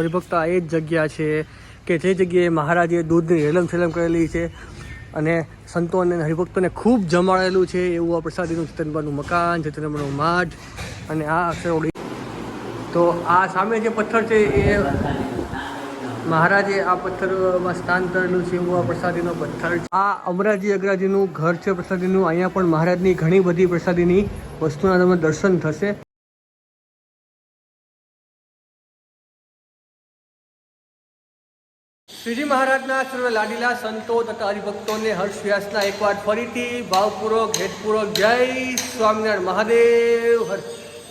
હરિભક્ત આ એ જ જગ્યા છે કે જે જગ્યાએ મહારાજે દૂધની રેલમ છેલમ કરેલી છે અને સંતો અને હરિભક્તોને ખૂબ જમાડેલું છે એવું આ પ્રસાદીનું ચેતનબાનું મકાન, ચેતનબાનું માઢ અને આ અક્ષરોડી તો આ સામે જે પથ્થર છે એ મહારાજે આ પથ્થરમાં સ્થાન કરેલું છે એવું આ પ્રસાદીનો પથ્થર છે. આ અમરાજી અગ્રાજીનું ઘર છે પ્રસાદીનું. અહીંયા પણ મહારાજની ઘણી બધી પ્રસાદીની વસ્તુના તમને દર્શન થશે. શ્રીજી મહારાજના સર્વ લાડીલા સંતો તથા હરિભક્તોને હર્ષ વ્યાસના એકવાર ફરીથી ભાવપૂર્વક, હેતપૂર્વક જય સ્વામિનારાયણ મહાદેવ હર.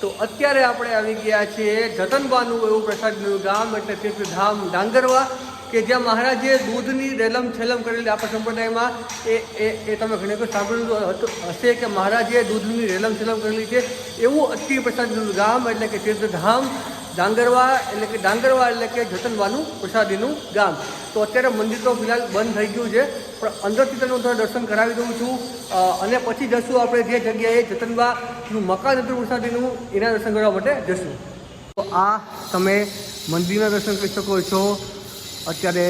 તો અત્યારે આપણે આવી ગયા છીએ જતનબાનું એવું પ્રસાદનું ગામ, એટલે તીર્થધામ ડાંગરવા, કે જ્યાં મહારાજે દૂધની રેલમ છેલમ કરેલી આપણા સંપ્રદાયમાં, એ એ એ તમે ઘણી વખત સાંભળ્યું હતું- હશે કે મહારાજે દૂધની રેલમ છેલમ કરેલી છે. એવું અતિ પ્રસાદનું ગામ, એટલે કે તીર્થધામ ડાંગરવા એટલે કે ડાંગરવા એટલે કે જતનવાનું પ્રસાદીનું ગામ. તો અત્યારે મંદિર તો ફિલહાલ બંધ થઈ ગયું છે. પણ અંદરથી હું તમને દર્શન કરાવી દઉં છું. અને પછી જશું આપણે જે જગ્યાએ જતનવાનું મકાન હતું પ્રસાદીનું, એના દર્શન કરવા માટે જશું. તો આ તમે મંદિરના દર્શન કરી શકો છો. અત્યારે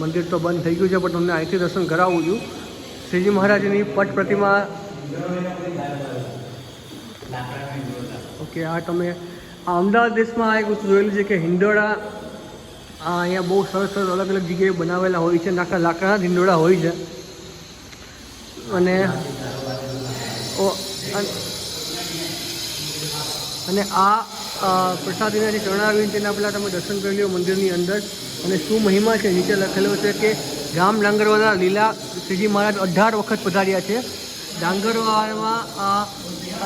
મંદિર તો બંધ થઈ ગયું છે, પણ તમને અહીંથી દર્શન કરાવું છું. શ્રીજી મહારાજની પટ પ્રતિમા. ઓકે, આ તમે અમદાવાદ દેશમાં એક વસ્તુ જોયેલું છે કે હિંડોળા અહીંયા બહુ સરસ સરસ અલગ અલગ જગ્યાએ બનાવેલા હોય છે નાખા લાકડાના હિંડોળા હોય છે. અને અને આ પ્રસાદીના જે ચરણાવીને તેના પહેલાં તમે દર્શન કરી લો મંદિરની અંદર. અને શું મહિમા છે નીચે લખેલું છે કે ગામ ડાંગરવાળા લીલા શ્રીજી મહારાજ અઢાર વખત પધાર્યા છે. ડાંગરવાળામાં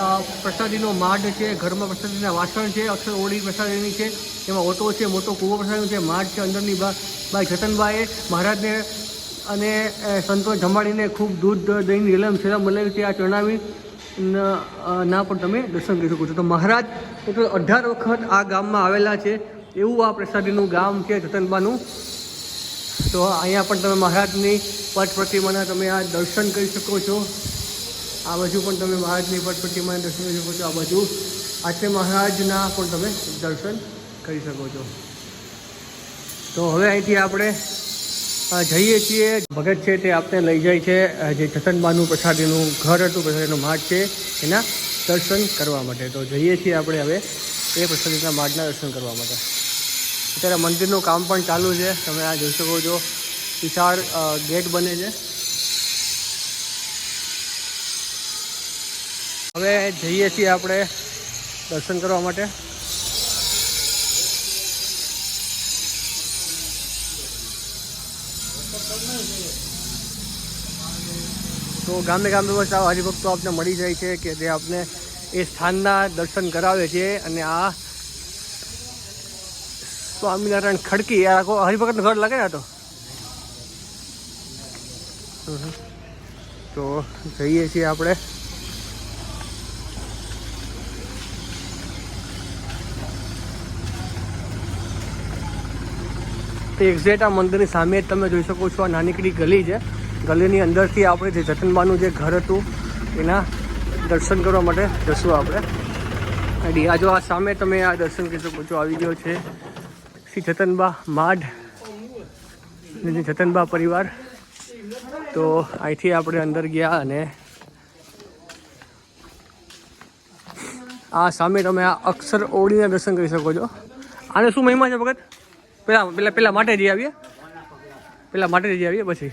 આ પ્રસાદીનો માઢ છે, ઘરમાં પ્રસાદીના વાસણ છે, અક્ષર ઓળી પ્રસાદીની છે, એમાં ઓટો છે, મોટો કૂવો પ્રસાદીનો છે માઢ છે, અંદરની બા બાઈ જતનબાએ મહારાજને અને સંતો જમાડીને ખૂબ દૂધ દહીં રેલમ છેલમ બનાવી છે, આ ચણાવી. ના, પણ તમે દર્શન કરી શકો છો. તો મહારાજ એટલે અઢાર વખત આ ગામમાં આવેલા છે, એવું આ પ્રસાદીનું ગામ છે, જતનબાનું. તો અહીંયા પણ તમે મહારાજની પટ પ્રતિમાના તમે આ દર્શન કરી શકો છો. આ બાજુ પણ તમે મહારાજની પટપટીમાં દર્શન કરી શકો છો. આ બાજુ આચે મહારાજના પણ તમે દર્શન કરી શકો છો. તો હવે અહીંથી આપણે જઈએ છીએ. ભગત છે તે આપને લઈ જાય છે જે જતનબાનું પ્રસાદીનું ઘર હતું, પ્રસાદીનું માઠ છે, એના દર્શન કરવા માટે. તો જઈએ છીએ આપણે હવે એ પ્રસાદીના માઠના દર્શન કરવા માટે. અત્યારે મંદિરનું કામ પણ ચાલુ છે. તમે આ જોઈ શકો છો. વિશાળ ગેટ બને છે. હવે જઈએ છીએ આપણે દર્શન કરવા માટે. તો ગામે ગામે બસ આવા હરિભક્તો આપને મળી જાય છે કે જે આપને એ સ્થાનના દર્શન કરાવે છે અને આ સ્વામિનારાયણ ખડકી, આ આખો હરિભગતનું ઘર લાગે ને તો જઈએ છીએ આપણે. તો એક્ઝેક્ટ આ મંદિરની સામે તમે જોઈ શકો છો આ નાનીકડી ગલી છે. ગલીની અંદરથી આપણે જે જતનબાનું જે ઘર હતું, એના દર્શન કરવા માટે જશું આપણે. અને આ જો આ સામે તમે આ દર્શન કરી શકો છો, આવી ગયો છે શ્રી જતનબા માઢ જતનબા પરિવાર. તો અહીંથી આપણે અંદર ગયા અને આ સામે તમે આ અક્ષર ઓળીના દર્શન કરી શકો છો. આને શું મહિમા છે ભગત? પેલા પેલા પેલા માટે જઈ આવીએ. પેલા માટે જઈ આવીએ પછી.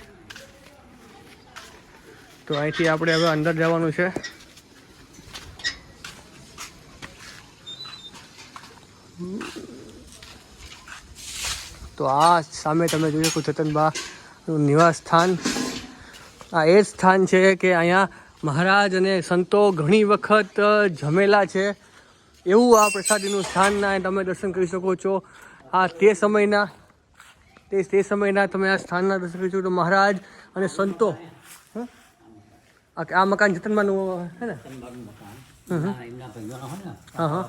તો અહીંથી આપણે હવે અંદર જવાનું છે. તો આ સામે તમે જોઈ શકો ચેતનબાનું નિવાસ સ્થાન. આ એ સ્થાન છે કે અહીંયા મહારાજ અને સંતો ઘણી વખત જમેલા છે. એવું આ પ્રસાદીનું સ્થાન તમે દર્શન કરી શકો છો. આ તે સમયના, તે તે સમયના તમે આ સ્થાનના દર્શન કરી શકો મહારાજ અને સંતો? આ મકાન જતનમાંનું હે ને. હા હા.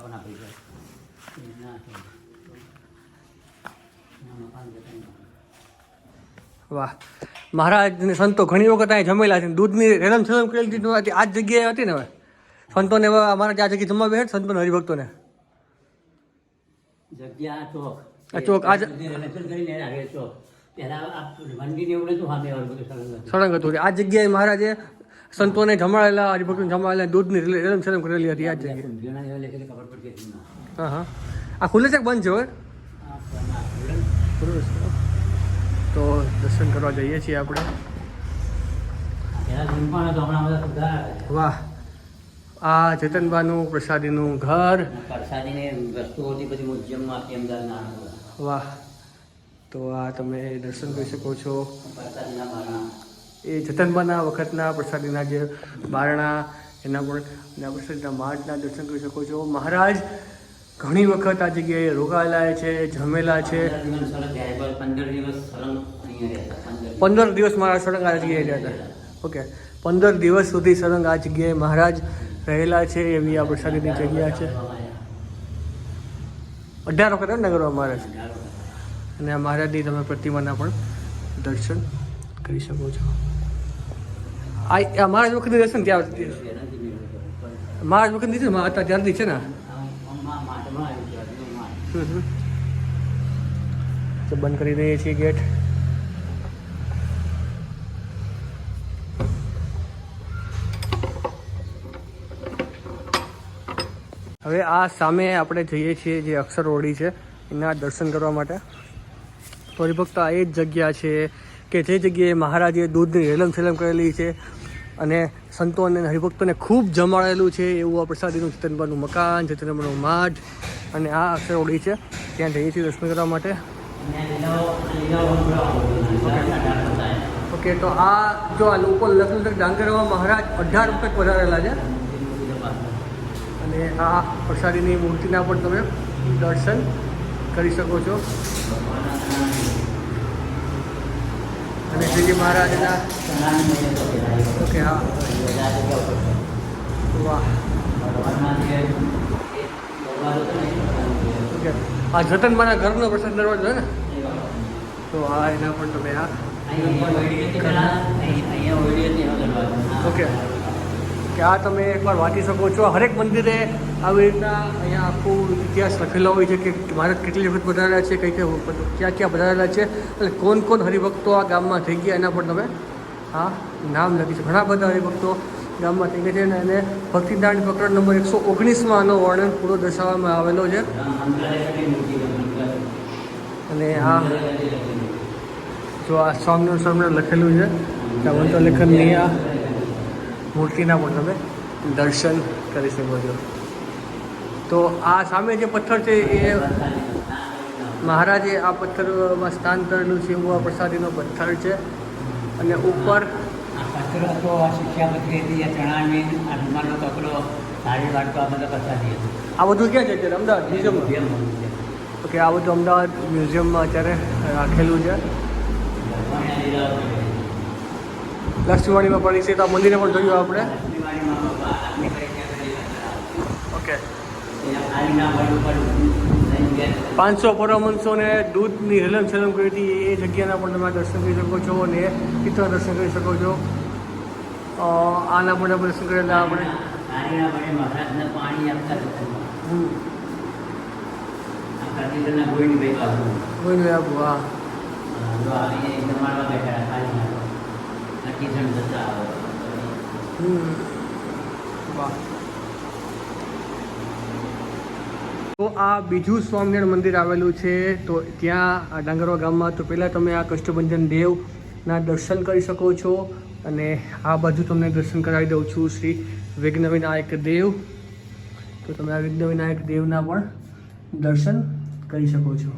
વાહ. મહારાજ ને સંતો ઘણી વખત અહીં જમેલા છે. દૂધની રેલમ છેલમ કરેલી દીધું હતી આ જગ્યાએ હતી ને હવે? સંતોને અમારા આ જગ્યાએ જમવા બેઠ સંતોને હરિભક્તોને? જગ્યા તો ચોક, આ જ- રક્ષણ કરીને આગળ ચોક પહેલા આ મંદિર એવું નતું સામે વાળું બધું સળંગ હતું. આ જગ્યાએ મહારાજે સંતોને જમાડેલા હરિભક્તોને જમાડેલા દૂધની રેલમ શેલમ કરેલી હતી આ જગ્યાએ. હા હા. આ ખુલ્લે છે બંધ છે તો દર્શન કરવા જઈએ છીએ આપણે. વાહ. આ ચેતનબાનું પ્રસાદીનું ઘર. પ્રસાદીની વસ્તુઓથી બધી મ્યુઝિયમમાં કેમ. વાહ. તો આ તમે દર્શન કરી શકો છો. એ જતનબાના વખતના પ્રસાદીના જે બારણા, એના પણ એના પ્રસાદીના માર્ગના દર્શન કરી શકો છો. મહારાજ, ઘણી વખત આ જગ્યાએ રોકાયેલા છે, જમેલા છે. પંદર દિવસ મહારાજ સળંગ આ જગ્યાએ રહ્યા હતા. ઓકે. પંદર દિવસ સુધી સળંગ આ જગ્યાએ મહારાજ રહેલા છે, એવી આ પ્રસાદીની જગ્યા છે. અઢાર વખત નગરવા મહારાજ અને આ મહારાજની તમે પ્રતિમાના પણ દર્શન કરી શકો છો. આ મહારાજ વખતે દર્શન ત્યાં મહારાજ વખતની છે ને હતા ત્યારથી છે ને? બંધ કરી દઈએ છીએ ગેટ. હવે આ સામે આપણે જઈએ છીએ જે અક્ષર ઓરડી છે, એના દર્શન કરવા માટે. તો હરિભક્તો આ એ જ જગ્યા છે કે જે જગ્યાએ મહારાજે દૂધની રેલમ સેલમ કરેલી છે અને સંતો અને હરિભક્તોને ખૂબ જમાડેલું છે એવું આ પ્રસાદીનું ચેતનબાનું મકાન, ચેતનબાનું માઠ અને આ અક્ષર ઓરડી છે. ત્યાં જઈએ છીએ દર્શન કરવા માટે. ઓકે તો આ જો આ લોકો લગ્ન ડાંગરવા મહારાજ અઢાર વખત વધારેલા છે. અને આ પ્રસાદીની મૂર્તિના પણ તમે દર્શન કરી શકો છો. અને શ્રીજી મહારાજના ઓકે હા. વાહ. ઓકે. આ જતનબાના ઘરનો પ્રસાદ દરવાજો હોય ને? તો આ એના પણ તમે આ ઓકે. કે આ તમે એકવાર વાંચી શકો છો. હરેક મંદિરે આવી રીતના અહીંયા આખું ઇતિહાસ લખેલો હોય છે કે મહારાજ કેટલી વખત વધારેલા છે, કઈ કઈ ક્યાં ક્યાં વધારેલા છે અને કોણ કોણ હરિભક્તો આ ગામમાં થઈ ગયા એના પર તમે આ નામ લખી છે ઘણા બધા હરિભક્તો ગામમાં થઈ ગયા છે અને એને ભક્તિદાન પ્રકરણ નંબર એકસો ઓગણીસમાં આનો વર્ણન પૂરો દર્શાવવામાં આવેલો છે. અને આ જો આ સ્વામિનારાયણ સ્વામિનારાયણ લખેલું છે, ત્યાં લેખનની આ. મૂર્તિના પણ તમે દર્શન કરી શકો છો. તો આ સામે જે પથ્થર છે એ મહારાજે આ પથ્થરમાં સ્થાન કરેલું છે એવું આ પ્રસાદીનો પથ્થર છે. અને ઉપર આ બધું ક્યાં છે અત્યારે? અમદાવાદ મ્યુઝિયમ ઓકે આ બધું અમદાવાદ મ્યુઝિયમમાં અત્યારે રાખેલું છે. લક્ષ્મીવાણીમાં પડી છે તો આ મંદિરે પણ જોયું આપણે. ઓકે. પાંચસો પરમહંસોને દૂધની હેલમ છેલમ કરી હતી એ જગ્યાના પણ તમે દર્શન કરી શકો છો અને ચિત્ર દર્શન કરી શકો છો. આના પણ આપણે દર્શન કરેલા આપણે. પાણી આપતા હમ. કતિરના ગોળની ભાઈ બાજુ કોઈનું આપવું હા તો આ બીજું સ્વામિનારાયણ મંદિર આવેલું છે, તો ત્યાં ડાંગરવા ગામમાં, તો પહેલાં તમે આ કષ્ટભંજન દેવના દર્શન કરી શકો છો, અને આ બાજુ તમને દર્શન કરાવી દઉં છું શ્રી વિઘ્નવિનાયક દેવ. તો તમે આ વિઘ્નવિનાયક દેવના પણ દર્શન કરી શકો છો.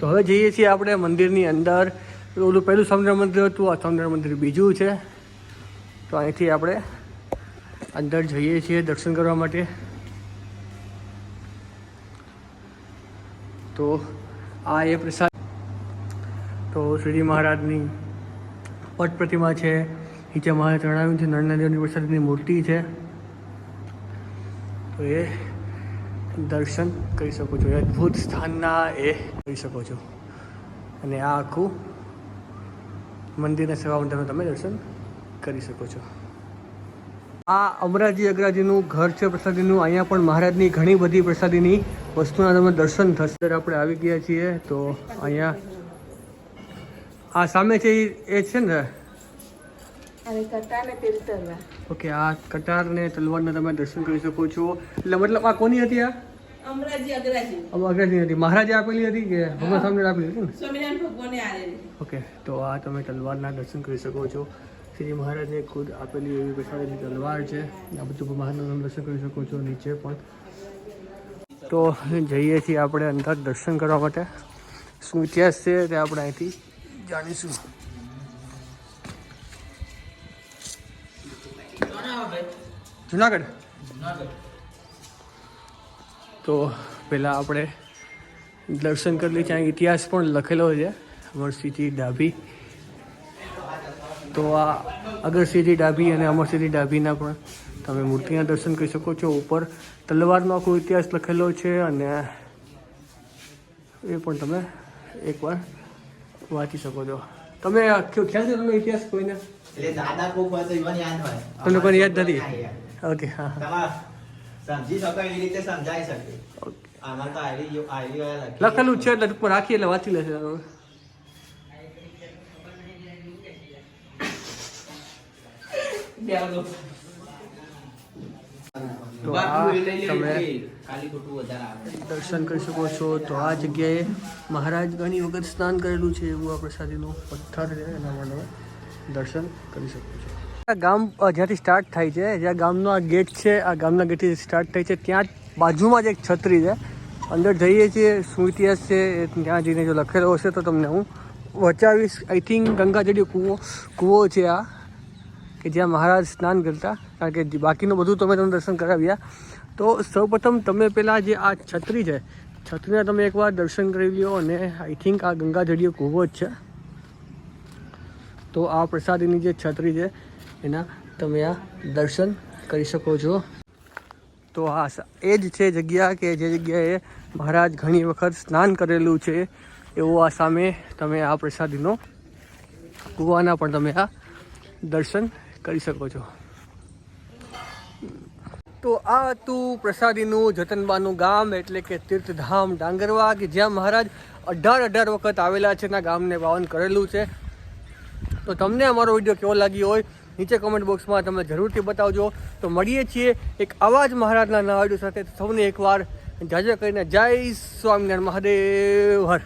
તો હવે જઈએ છીએ આપણે મંદિરની અંદર. ઓલું પહેલું સમુદ્ર મંદિર હતું, આ સમુદ્ર મંદિર બીજું છે. તો અહીંથી આપણે અંદર જઈએ છીએ દર્શન કરવા માટે. તો આ એ પ્રસાદ. તો શ્રીજી મહારાજની પટ પ્રતિમા છે. નીચે મહારાજ ચણાવ્યું છે. નરનાદેવની પ્રસાદની મૂર્તિ છે. તો એ દર્શન કરી શકો છો. અદ્ભુત સ્થાનના એ કરી શકો છો. અને આ આખું મંદિરના સેવા મંદિરનું તમે દર્શન કરી શકો છો. આ અમરાજી અગ્રાજીનું ઘર છે પ્રસાદીનું. અહીંયા પણ મહારાજની ઘણી બધી પ્રસાદીની વસ્તુના તમે દર્શન થશે. આપણે આવી ગયા છીએ તો અહીંયા આ સામે છે એ છે ને? ઓકે આ કટાર ને તલવારના તમે દર્શન કરી શકો છો. એટલે મતલબ આ કોની હતી આ? અગરાજી. હતી. મહારાજે આપેલી હતી કે ભગવાન સામે આપેલી હતી ને? સ્વામિનારાયણ ભગવાને આલેલી. ઓકે તો આ તમે તલવારના દર્શન કરી શકો છો. શ્રી મહારાજે ખુદ આપેલી એવી પ્રસાદની તલવાર છે. આ બધું મહારાજનું દર્શન કરી શકો છો નીચે પણ. તો જઈએ છીએ આપણે અંદર દર્શન કરવા માટે. શું ઇતિહાસ છે તે આપણે અહીંથી જાણીશું. જુનાગઢ. તો પહેલાં આપણે દર્શન કરી લઈએ. ત્યાં ઇતિહાસ પણ લખેલો છે. અમરસિંહજી ડાભી. તો આ અગરસિંહજી ડાભી અને અમરસિંહજી ડાભીના પણ તમે મૂર્તિના દર્શન કરી શકો છો. ઉપર તલવારનો આખો ઇતિહાસ લખેલો છે અને એ પણ તમે એકવાર વાંચી શકો છો. તમે આખો ખ્યાલ છે તમને ઇતિહાસ કોઈને? તમને કોઈ યાદ નથી? ઓકે હા સમજી શકો એવી રીતે સમજાઈ શકે. આમાં તો આયરી આયરી વાળા લખેલું છે એટલે ટૂંકમાં રાખીએ એટલે વાંચી લેશે તો આ તમે દર્શન કરી શકો છો. તો આ જગ્યાએ મહારાજ ઘણી વખત સ્નાન કરેલું છે એવું આ પ્રસાદીનું પથ્થર છે એના માટે દર્શન કરી શકો છો. ગામ જ્યાંથી સ્ટાર્ટ થાય છે, જ્યાં ગામનો આ ગેટ છે, આ ગામના ગેટથી સ્ટાર્ટ થાય છે, ત્યાં બાજુમાં જ એક છત્રી છે. અંદર જઈએ છીએ, શું ઇતિહાસ છે ત્યાં જઈને જો લખેલો હશે તો તમને હું વચાવીશ. આઈ થિંક ગંગાજળી કૂવો કૂવો છે આ, કે જ્યાં મહારાજ સ્નાન કરતા, કારણ કે બાકીનું બધું તમે તમને દર્શન કરાવ્યા. તો સૌપ્રથમ તમે પહેલાં જે આ છત્રી છે, છત્રીના તમે એકવાર દર્શન કરી લ્યો અને આઈ થિંક આ ગંગાજળીઓ કૂવો જ છે. તો આ પ્રસાદીની જે છત્રી છે એના તમે આ દર્શન કરી શકો છો. તો આ એ જ છે જગ્યા કે જે જગ્યાએ મહારાજ ઘણી વખત સ્નાન કરેલું છે, એવું આ સામે તમે આ પ્રસાદીનો કૂવાના પણ તમે આ દર્શન કરી શકો છો. તો આ હતું પ્રસાદીનું જતનબાનું ગામ એટલે કે તીર્થધામ ડાંગરવા, કે જ્યાં મહારાજ અઢાર અઢાર વખત આવેલા છે એના ગામને પાવન કરેલું છે. તો તમને અમારો વીડિયો કેવો લાગ્યો હોય નીચે કમેન્ટ બોક્સમાં તમે જરૂરથી બતાવજો. તો મળીએ છીએ એક આવા જ મહારાજના નવા સાથે. સૌને એકવાર જાજે કરીને જય સ્વામિનારાયણ મહાદેવ. હર.